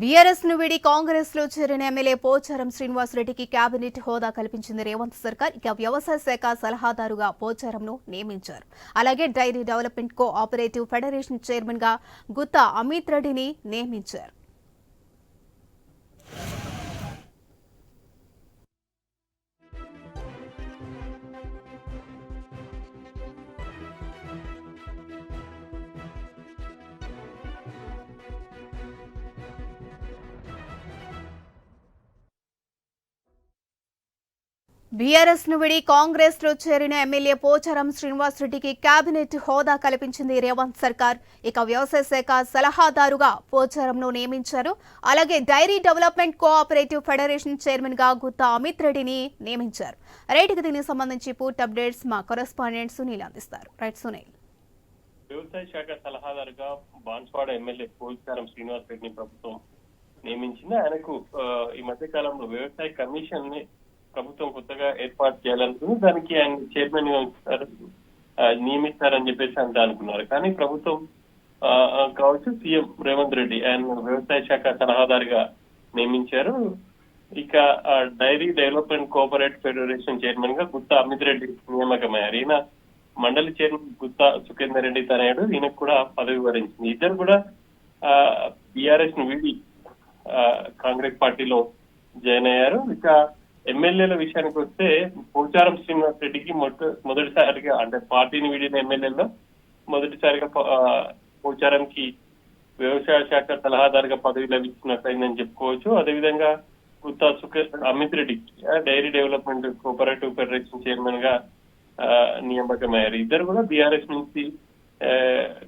బీఆర్ఎస్ను వీడి కాంగ్రెస్లో చేరిన ఎమ్మెల్యే పోచారం శ్రీనివాసరెడ్డికి కేబినెట్ హోదా కల్పించింది రేవంత్ సర్కార్. ఇక వ్యవసాయ శాఖ సలహాదారుగా పోచారంను నియమించారు. అలాగే dairy development cooperative federation చైర్మన్గా గుత్తా అమిత్ రెడ్డిని నియమించారు. బీఆర్ఎస్ను విడి కాంగ్రెస్లో చేరిన ఎమ్మెల్యే పోచారం శ్రీనివాసరెడ్డికి కేబినెట్ హోదా కల్పించింది రేవంత్ సర్కార్. ఇక వ్యవసాయ శాఖ సలహాదారుగా పోచారంను నియమించారు. అలాగే డైరీ డెవలప్మెంట్ కోఆపరేటివ్ ఫెడరేషన్ చైర్మన్గా గుత్తా అమిత్ రెడ్డిని నియమించారు. రైట్కి దీనికి సంబంధించి పూర్తి అప్డేట్స్ మా కరెస్పాండెంట్ సునీల్ అందిస్తారు. రైట్ సునీల్. వ్యవసాయ శాఖ సలహాదారుగా బాన్స్వాడ ఎమ్మెల్యే పోచారం శ్రీనివాస్ రెడ్డిని ప్రభుత్వం నియమించింది. ఆయనకు ఈ మధ్య కాలంలో వ్యవసాయ కమిషన్ని ప్రభుత్వం కొత్తగా ఏర్పాటు చేయాలనుకుని దానికి ఆయన చైర్మన్ నియమిస్తారని చెప్పేసి అంత అనుకున్నారు. కానీ ప్రభుత్వం కావచ్చు సీఎం రేవంత్ రెడ్డి ఆయన వ్యవసాయ శాఖ సలహాదారుగా నియమించారు. ఇక డైరీ డెవలప్మెంట్ కోఆపరేటివ్ ఫెడరేషన్ చైర్మన్గా గుత్తా అమిత్ రెడ్డి నియామకమయ్యారు. ఈయన మండలి చైర్మన్ గుత్తా సుఖేందర్ రెడ్డి తనయుడు. ఈయనకు కూడా పదవి వరించింది ఇద్దరు కూడా బీఆర్ఎస్ను వీడి కాంగ్రెస్ పార్టీలో జాయిన్ అయ్యారు. ఇక ఎమ్మెల్యేల విషయానికి వస్తే పోచారం శ్రీనివాస్ రెడ్డికి మొదటిసారిగా అంటే పార్టీని వీడిన ఎమ్మెల్యేలో మొదటిసారిగా పోచారంకి వ్యవసాయ శాఖ సలహాదారుగా పదవి లభించినట్లయిందని చెప్పుకోవచ్చు. అదేవిధంగా గుత్తా సుఖేష్ అమిత్ రెడ్డికి డైరీ డెవలప్మెంట్ కోఆపరేటివ్ ఫెడరేషన్ చైర్మన్గా ఆ, నియామకమయ్యారు ఇద్దరు కూడా బీఆర్ఎస్ నుంచి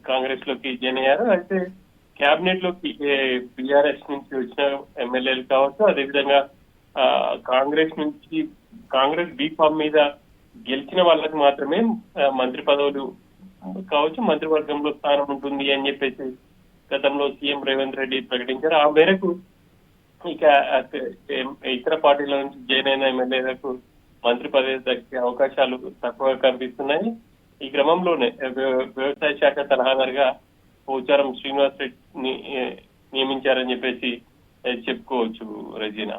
కాంగ్రెస్లోకి జాయిన్ అయ్యారు. అయితే క్యాబినెట్లోకి బీఆర్ఎస్ నుంచి వచ్చిన ఎమ్మెల్యేలు కావచ్చు. అదేవిధంగా కాంగ్రెస్ నుంచి కాంగ్రెస్ బీఫామ్ మీద గెలిచిన వాళ్ళకి మాత్రమే మంత్రి పదవులు కావచ్చు మంత్రివర్గంలో స్థానం ఉంటుంది అని చెప్పేసి గతంలో సీఎం రేవంత్ రెడ్డి ప్రకటించారు. ఆ మేరకు ఇక ఇతర పార్టీల నుంచి జాయిన్ అయిన ఎమ్మెల్యేలకు మంత్రి పదవి దక్కే అవకాశాలు తక్కువగా కనిపిస్తున్నాయి. ఈ క్రమంలోనే వ్యవసాయ శాఖ సలహాదారుగా పోచారం శ్రీనివాస్ రెడ్డిని నియమించారని చెప్పేసి చెప్పుకోవచ్చు Rajina.